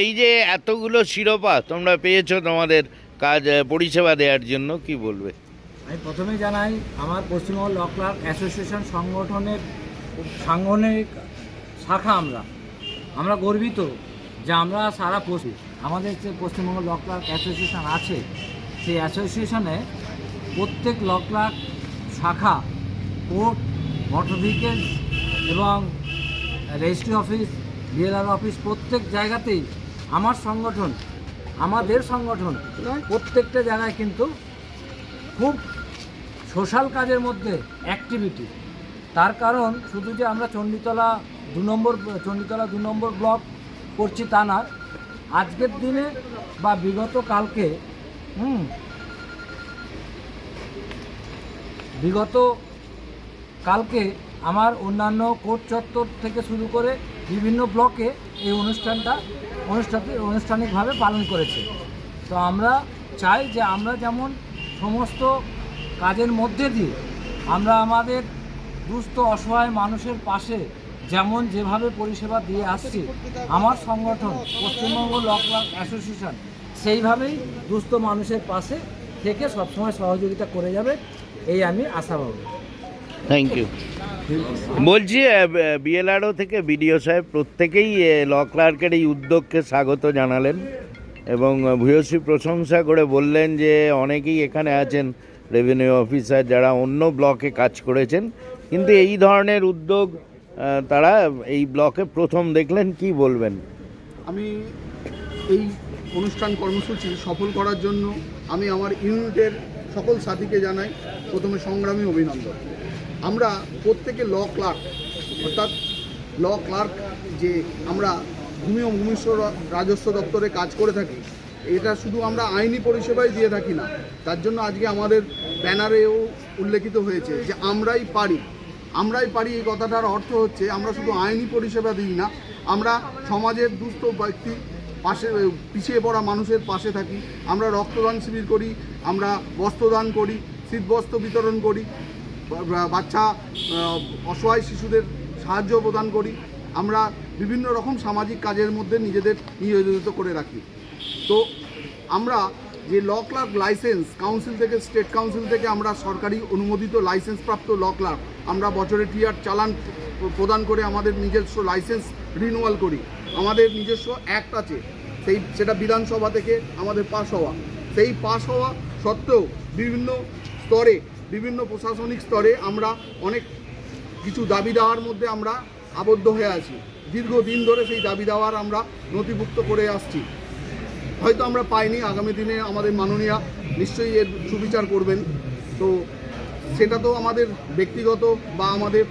এই যে এতগুলো শিরোপা তোমরা পেয়েছ তোমাদের কাজ পরিষেবা দেওয়ার জন্য, কি বলবে? আমি প্রথমে জানাই, আমার পশ্চিমবঙ্গ ল ক্লার্ক অ্যাসোসিয়েশন সংগঠনের, সাংগঠনিক শাখা আমরা। আমরা গর্বিত যে আমরা সারা পশ্চিম আমাদের যে পশ্চিমবঙ্গ ল ক্লার্ক অ্যাসোসিয়েশন আছে, সেই অ্যাসোসিয়েশনে প্রত্যেক ল ক্লার্ক শাখা কোর্ট ভেহিকেলস এবং রেজিস্ট্রি অফিস বিএলআর অফিস, প্রত্যেক জায়গাতেই আমার সংগঠন, আমাদের সংগঠন, প্রত্যেকটা জায়গায় কিন্তু খুব সোশ্যাল কাজের মধ্যে অ্যাক্টিভিটি তার কারণ শুধু যে আমরা চণ্ডীতলা দু নম্বর, চণ্ডীতলা দু নম্বর ব্লক করছি তা না, আজকের দিনে বা বিগত কালকে, হুম, বিগত কালকে আমার অন্যান্য কোর্ট চত্বর থেকে শুরু করে বিভিন্ন ব্লকে এই অনুষ্ঠানটা অনুষ্ঠানটি আনুষ্ঠানিকভাবে পালন করেছে। তো আমরা চাই যে আমরা যেমন সমস্ত কাজের মধ্যে দিয়ে আমরা আমাদের দুস্থ, অসহায় মানুষের পাশে যেমন যেভাবে পরিষেবা দিয়ে আসছি, আমার সংগঠন, পশ্চিমবঙ্গ ল ক্লাব অ্যাসোসিয়েশন সেইভাবেই দুস্থ মানুষের পাশে থেকে সবসময় সহযোগিতা করে যাবে, এই আমি আশাবাদী। থ্যাংক ইউ বলছি বিএলআরও থেকে বিডিও সাহেব প্রত্যেকেই ল ক্লার্কের এই উদ্যোগকে স্বাগত জানালেন এবং ভূয়সী প্রশংসা করে বললেন যে অনেকেই এখানে আছেন রেভিনিউ অফিসার যারা অন্য ব্লকে কাজ করেছেন। কিন্তু এই ধরনের উদ্যোগ তারা এই ব্লকে প্রথম দেখলেন, কি বলবেন? আমি এই অনুষ্ঠান কর্মসূচি সফল করার জন্য আমি আমার ইউনিটের সকল সাথীকে জানাই, প্রথমে সংগ্রামী অভিনন্দন। আমরা প্রত্যেকে ল ক্লার্ক, অর্থাৎ ল ক্লার্ক যে আমরা ভূমি ও ভূমিস্ব রাজস্ব দপ্তরে কাজ করে থাকি, এটা শুধু আমরা আইনি পরিষেবাই দিয়ে থাকি না। তার জন্য আজকে আমাদের ব্যানারেও উল্লেখিত হয়েছে যে আমরাই পারি। আমরাই পারি এই কথাটার অর্থ হচ্ছে আমরা শুধু আইনি পরিষেবা দিই না, আমরা সমাজের দুস্থ ব্যক্তি পাশে, পিছিয়ে পড়া মানুষের পাশে থাকি। আমরা রক্তদান শিবির করি, আমরা বস্ত্রদান করি, শীতবস্ত্র বিতরণ করি। বাচ্চা অসহায় শিশুদের সাহায্য প্রদান করি। আমরা বিভিন্ন রকম সামাজিক কাজের মধ্যে নিজেদের নিয়োজিত করে রাখি। তো আমরা যে ল ক্লার্ক লাইসেন্স, কাউন্সিল থেকে, স্টেট কাউন্সিল থেকে আমরা সরকারি অনুমোদিত লাইসেন্স প্রাপ্ত ল ক্লার্ক, আমরা বছরে টিয়ার চালান প্রদান করে আমাদের নিজস্ব লাইসেন্স রিনুয়াল করি। আমাদের নিজস্ব অ্যাক্ট আছে। সেই, সেটা বিধানসভা থেকে আমাদের পাস হওয়া। সেই পাস হওয়া সত্ত্বেও বিভিন্ন স্তরে বিভিন্ন প্রশাসনিক স্তরে আমরা অনেক কিছু দাবি দেওয়ার মধ্যে আমরা আবদ্ধ হয়ে আছি। দীর্ঘদিন ধরে সেই দাবি দেওয়ার আমরা নথিভুক্ত করে আসছি। হয়তো আমরা পাইনি, আগামী দিনে আমাদের মাননীয়া নিশ্চয়ই এর সুবিচার করবেন। তো সেটা তো আমাদের ব্যক্তিগত বা আমাদের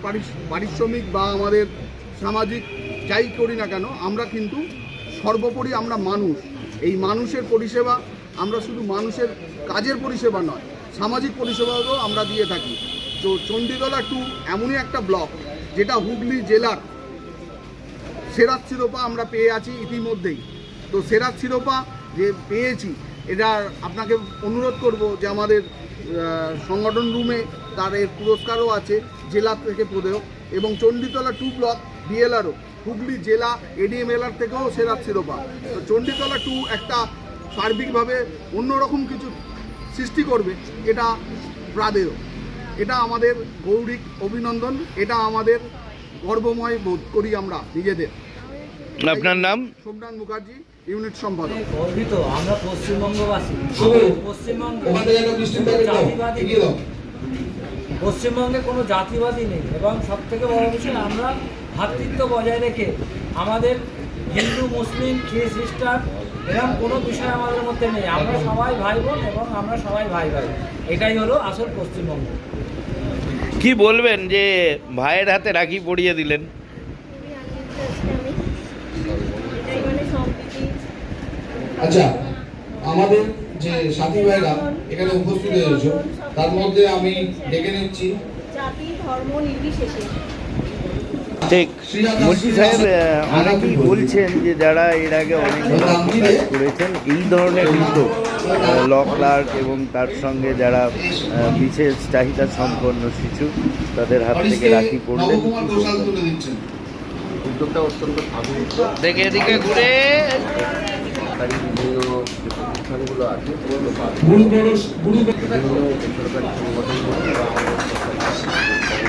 পারিশ্রমিক বা আমাদের সামাজিক যাই করি না কেন, আমরা কিন্তু সর্বোপরি আমরা মানুষ। এই মানুষের পরিষেবা আমরা শুধু মানুষের কাজের পরিষেবা নয় সামাজিক পরিষেবাও আমরা দিয়ে থাকি। তো চণ্ডীতলা টু এমনই একটা ব্লক, যেটা হুগলি জেলার সেরাত শিরোপা আমরা পেয়ে আছি ইতিমধ্যেই। তো সেরাত শিরোপা যে পেয়েছি, এটা আপনাকে অনুরোধ করব যে আমাদের সংগঠন রুমে তার এর পুরস্কারও আছে, জেলা থেকে পদেও এবং Chanditala two block BLRO Hooghly জেলা এডিএমএলআর থেকেও সেরাত শিরোপা। তো চণ্ডীতলা টু একটা সার্বিকভাবে অন্যরকম কিছু সৃষ্টি করবে এটা প্রাদেয় এটা আমাদের গৌরিক অভিনন্দন এটা আমাদের গর্বময় বোধ করি আমরা নিজেদের। আপনার নাম? সোমনাথ মুখার্জি ইউনিট সম্পাদক। গর্বিত আমরা পশ্চিমবঙ্গবাসী। পশ্চিমবঙ্গে পশ্চিমবঙ্গে কোনো জাতিবাদী নেই এবং সব থেকে বড় বিষয় আমরা ভ্রাতৃত্ব বজায় রেখে আমাদের হিন্দু মুসলিম খ্রিস্ট খ্রিস্টান এরকম কোনো বিষয় আমাদের মধ্যে নেই। আমরা সবাই ভাই বোন এবং আমরা সবাই ভাই ভাই এটাই হলো আসল পশ্চিমবঙ্গ। কি বলবেন যে ভাইয়ের হাতে রাখি পরিয়ে দিলেন? আচ্ছা আমাদের যে সাথী ভাইরা এখানে উপস্থিত হয়েছে তার মধ্যে আমি ডেকে নিচ্ছি। জাতি ধর্ম নির্বিশেষে ঠিক। বলছি সাহেব অনেকেই বলছেন যে যারা এর আগে অনেক করেছেন এই ধরনের উদ্যোগ ল ক্লার্ক এবং তার সঙ্গে যারা বিশেষ চাহিদা সম্পন্ন শিশু তাদের হাত থেকে রাখি দিচ্ছেন উদ্যোগটা অত্যন্ত দেখে এদিকে ঘুরে। বিভিন্ন যে প্রতিষ্ঠানগুলো আছে বিভিন্ন বেসরকারি সংগঠনগুলো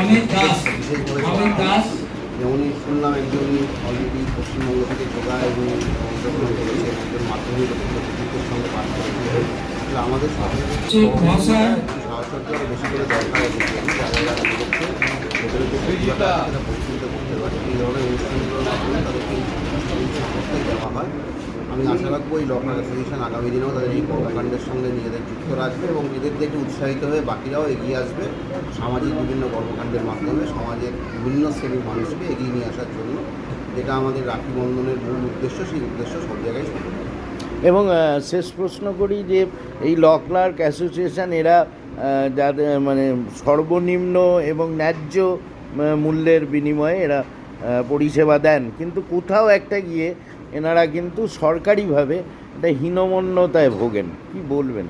অমিত দাস। অমিত দাস। যেমনই শুনলাম একজন অলরেডি পশ্চিমবঙ্গ থেকে যোগা এবং অংশগ্রহণ করেছেন একজন মাধ্যমিক প্রযুক্তির সঙ্গে পাঠ করেছেন আমাদের মহাশয়। বেশি করে দরকার আছে যারা যারা করছে ভেতরে পরিচিত করতে পারে এই ধরনের অনুষ্ঠানগুলোর মাধ্যমে তাদেরকে দেওয়া হয়। আমি আশা রাখব এই লকডাউন অ্যাসোসিয়েশন আগামী দিনেও তাদের এই কর্মকাণ্ডের সঙ্গে নিজেদের যুক্ত রাখবে এবং এদের দেখে উৎসাহিত হয়ে বাকিরাও এগিয়ে আসবে সামাজিক বিভিন্ন কর্মকাণ্ডের মাধ্যমে সমাজের বিভিন্ন শ্রেণির মানুষকে এগিয়ে নিয়ে আসার জন্য। যেটা আমাদের রাখি বন্ধনের মূল উদ্দেশ্য, সেই উদ্দেশ্য সব জায়গায় এবং শেষ প্রশ্ন করি যে এই ল ক্লার্ক অ্যাসোসিয়েশন এরা যাদের মানে সর্বনিম্ন এবং ন্যায্য মূল্যের বিনিময়ে এরা পরিষেবা দেন। কিন্তু কোথাও একটা গিয়ে এনারা কিন্তু সরকারিভাবে একটা হীনমন্যতায় ভোগেন। কি বলবেন?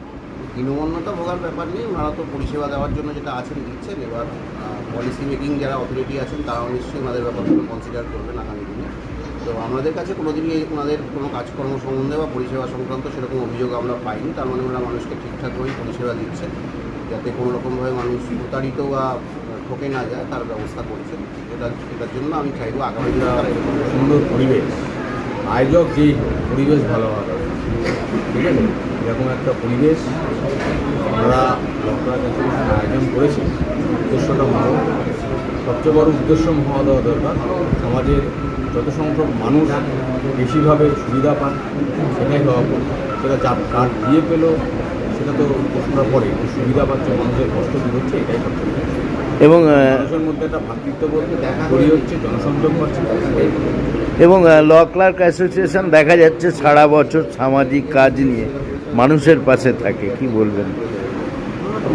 হীনমন্যতা ভোগার ব্যাপার নেই ওনারা তো পরিষেবা দেওয়ার জন্য যেটা আছেন দিচ্ছেন এবার পলিসি মেকিং যারা অথরিটি আছেন তারাও নিশ্চয়ই ওনাদের ব্যাপারগুলো কনসিডার করবেন আগামী দিনে। তো আমাদের কাছে কোনোদিনই ওনাদের কোনো কাজকর্ম সম্বন্ধে বা পরিষেবা সংক্রান্ত সেরকম অভিযোগ আমরা পাইনি। তার মানে ওনারা মানুষকে ঠিকঠাকভাবেই পরিষেবা দিচ্ছেন যাতে কোনো রকমভাবে মানুষ প্রতারিত বা ঠকে না যায় তার ব্যবস্থা করছেন। এটা এটার জন্য আমি চাইব আগামী দিনে সুন্দর পরিবেশ। আয়োজক হোক, পরিবেশ ভালো হওয়া ঠিক আছে? এরকম একটা পরিবেশ আমরা অ্যাসোসিয়েশন আয়োজন করেছি। উদ্দেশ্যটা ভালো। সবচেয়ে বড় উদ্দেশ্য হওয়া দেওয়া দরকার সমাজের যত সংখ্যক মানুষ বেশিভাবে সুবিধা পান সেটাই হওয়া। সেটা যার কার্ড দিয়ে পেল সেটা তো প্রশ্নটা পরে। সুবিধা পাচ্ছে মানুষের কষ্ট দূর হচ্ছে এটাই সবচেয়ে। এবং একটা। এবং ল ক্লার্ক অ্যাসোসিয়েশন দেখা যাচ্ছে সারা বছর সামাজিক কাজ নিয়ে মানুষের পাশে থাকে কি বলবেন?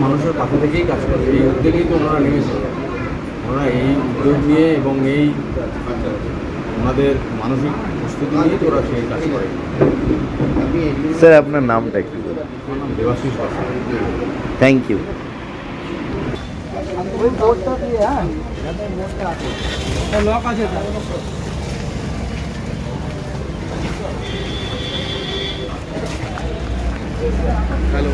মানুষের পাশে থেকেই কাজ করে এই উদ্যোগেই তো ওনারা নেমেছে। ওনারা এই উদ্যোগ নিয়ে এবং এই ওনাদের মানসিক প্রস্তুতি নিয়ে তো ওরা সেই কাজ করে। স্যার আপনার নামটা কি থ্যাংক নাম দেবাশিস বাসা থ্যাংক ইউ লক আছে হ্যালো